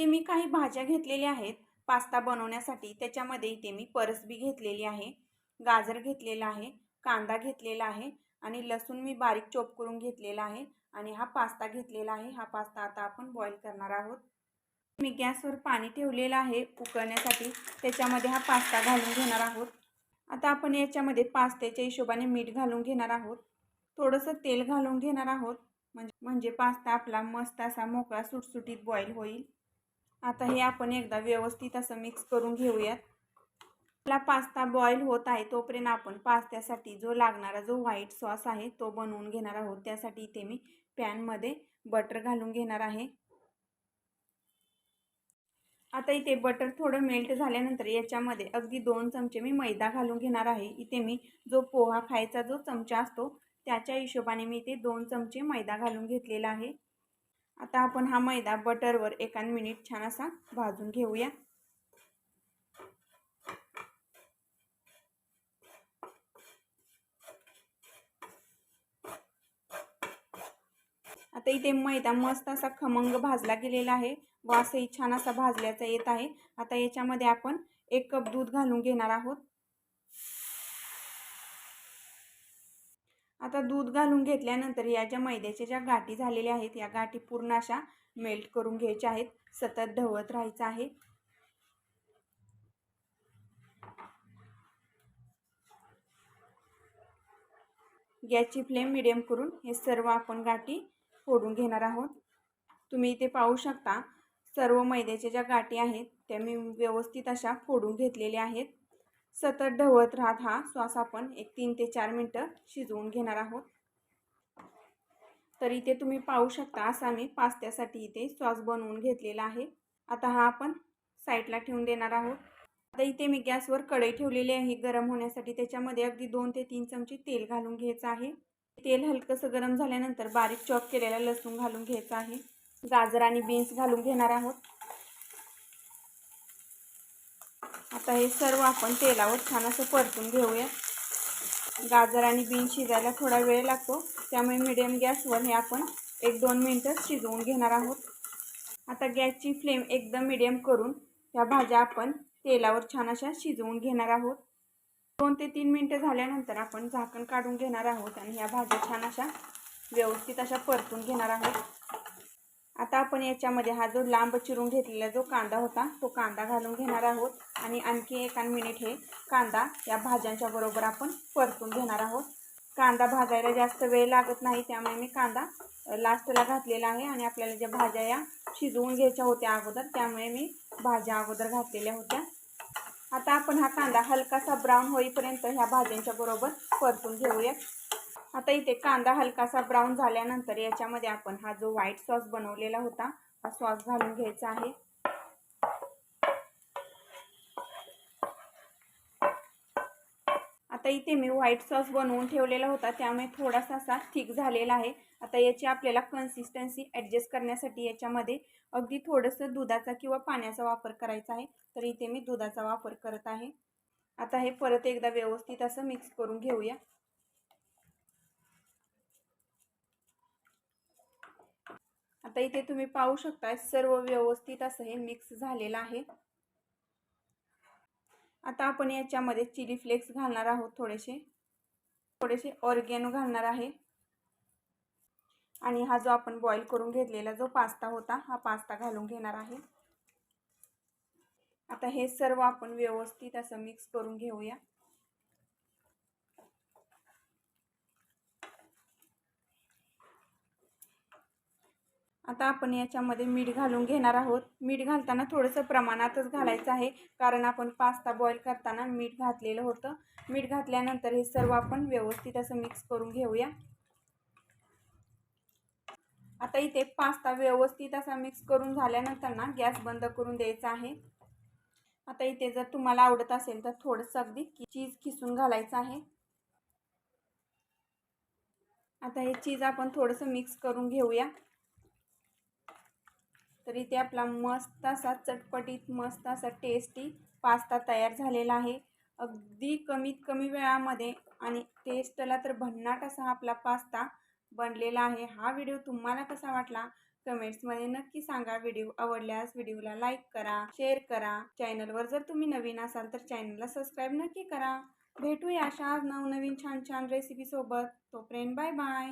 इथे मी काही भाज्या घेतलेल्या आहेत. पास्ता बनवण्यासाठी त्याच्यामध्ये इथे मी परसबी घेतलेली आहे. गाजर घेतलेला आहे. कांदा घेतलेला आहे. आणि लसूण मी बारीक चॉप करून घेतलेला आहे. आणि हा पास्ता घेतलेला आहे. हा पास्ता आता आपण बॉईल करणार आहोत. मी गॅसवर पाणी ठेवलेलं आहे उकळण्यासाठी. त्याच्यामध्ये हा पास्ता घालून घेणार आहोत. आता आपण याच्यामध्ये पास्त्याच्या हिशोबाने मीठ घालून घेणार आहोत. थोडंसं तेल घालून घेणार आहोत. म्हणजे म्हणजे पास्ता आपला मस्त असा मोकळा सुटसुटीत बॉईल होईल. आता हे आपण एकदा व्यवस्थित असं मिक्स करून घेऊयात. आपला पास्ता बॉईल होत आहे तोपर्यंत आपण पास्त्यासाठी जो लागणारा जो व्हाईट सॉस आहे तो बनवून घेणार आहोत. त्यासाठी इथे मी पॅनमध्ये बटर घालून घेणार आहे. आता इथे बटर थोडं मेल्ट झाल्यानंतर याच्यामध्ये अगदी दोन चमचे मी मैदा घालून घेणार आहे. इथे मी जो पोहा खायचा जो चमचा असतो त्याच्या हिशोबाने मी इथे दोन चमचे मैदा घालून घेतलेला आहे. आता आपण हा मैदा बटरवर एका मिनिट छान असा भाजून घेऊया. आता इथे मैदा मस्त असा खमंग भाजला गेलेला आहे. वासही छान असा भाजल्याचा येत आहे. आता याच्यामध्ये आपण एक कप दूध घालून घेणार आहोत. आता दूध घालून घेतल्यानंतर या ज्या मैद्याच्या ज्या गाठी झालेल्या आहेत या गाठी पूर्ण अशा मेल्ट करून घ्यायच्या आहेत. सतत ढवळत राहायचं आहे. गॅसची फ्लेम मिडियम करून हे सर्व आपण गाठी फोडून घेणार आहोत. तुम्ही इथे पाहू शकता सर्व मैद्याच्या ज्या गाठी आहेत त्या मी व्यवस्थित अशा फोडून घेतलेल्या आहेत. सतत ढवळत राहत हा सॉस आपण एक तीन ते चार मिनटं शिजवून घेणार आहोत. तर इथे तुम्ही पाहू शकता असा मी पास्त्यासाठी इथे सॉस बनवून घेतलेला आहे. आता हा आपण साईडला ठेवून देणार आहोत. आता इथे मी गॅसवर कढई ठेवलेली आहे. गरम होण्यासाठी त्याच्यामध्ये अगदी दोन ते तीन चमचे तेल घालून घ्यायचं आहे. तेल हलकंसं गरम झाल्यानंतर बारीक चॉप केलेला लसूण घालून घ्यायचं आहे. गाजर आणि बीन्स घालून घेणार आहोत. आता हे सर्व आपण तेलावर छान असं परतून घेऊया. गाजर आणि बीन शिजायला थोडा वेळ लागतो. त्यामुळे मिडियम गॅसवर हे आपण एक दोन मिनटं शिजवून घेणार आहोत. आता गॅसची फ्लेम एकदम मिडियम करून ह्या भाज्या आपण तेलावर छान अशा शिजवून घेणार आहोत. दोन ते तीन मिनटं झाल्यानंतर आपण झाकण काढून घेणार आहोत आणि ह्या भाज्या छान अशा व्यवस्थित अशा परतून घेणार आहोत. आता आपण याच्यामध्ये हा जो लांब चिरून घेतलेला जो कांदा होता तो कांदा घालून घेणार आहोत. आणि आणखी एका मिनिट हे कांदा या भाज्यांच्या बरोबर आपण परतून घेणार आहोत. कांदा भाजायला जास्त वेळ लागत नाही त्यामुळे मी कांदा लास्टला घातलेला आहे. आणि आपल्याला ज्या भाज्या या शिजवून घ्यायच्या होत्या अगोदर त्यामुळे मी भाज्या अगोदर घातलेल्या होत्या. आता आपण हा कांदा हलकासा ब्राऊन होईपर्यंत ह्या भाज्यांच्या बरोबर परतून घेऊया आता इथे कांदा हलकासा ब्राऊन झाल्यानंतर याच्यामध्ये आपण हा जो व्हाईट सॉस बनवलेला होता हा सॉस घालून घ्यायचा आहे. आता इथे मी व्हाईट सॉस बनवून ठेवलेला होता त्यामुळे थोडासा असा थिक झालेला आहे. आता याची आपल्याला कन्सिस्टन्सी ॲडजस्ट करण्यासाठी याच्यामध्ये अगदी थोडंसं दुधाचा किंवा पाण्याचा वापर करायचा आहे. तर इथे मी दुधाचा वापर करत आहे. आता हे परत एकदा व्यवस्थित असं मिक्स करून घेऊया. आता इथे तुम्ही पाहू शकता सर्व व्यवस्थित असं हे मिक्स झालेलं आहे. आता आपण याच्यामध्ये चिली फ्लेक्स घालणार आहोत थोडेसे. थोडेसे ऑर्गॅनो घालणार आहे. आणि हा जो आपण बॉईल करून घेतलेला जो पास्ता होता हा पास्ता घालून घेणार आहे. आता हे सर्व आपण व्यवस्थित असं मिक्स करून घेऊया. आता आपण याच्यामध्ये मीठ घालून घेणार आहोत. मीठ घालताना थोडंसं प्रमाणातच घालायचं आहे. कारण आपण पास्ता बॉईल करताना मीठ घातलेलं होतं. मीठ घातल्यानंतर हे सर्व आपण व्यवस्थित असं मिक्स करून घेऊया. आता इथे पास्ता व्यवस्थित असा मिक्स करून झाल्यानंतर ना गॅस बंद करून द्यायचा आहे. आता इथे जर तुम्हाला आवडत असेल तर थोडंसं अगदी चीज खिसून घालायचं आहे. आता हे चीज आपण थोडंसं मिक्स करून घेऊया. तर इथे आपला मस्त असा चटपटीत मस्त असा टेस्टी पास्ता तयार झालेला आहे. अगदी कमीत कमी वेळामध्ये आणि टेस्टला तर भन्नाट असा आपला पास्ता बनलेला आहे. हा व्हिडिओ तुम्हाला कसा वाटला? कमेंट्समध्ये नक्की सांगा. व्हिडिओ आवडल्यास व्हिडिओला लाईक करा शेअर करा. चॅनलवर जर तुम्ही नवीन असाल तर चॅनलला सबस्क्राईब नक्की करा. भेटूया अशा नवनवीन छान छान रेसिपीसोबत तोपर्यंत बाय बाय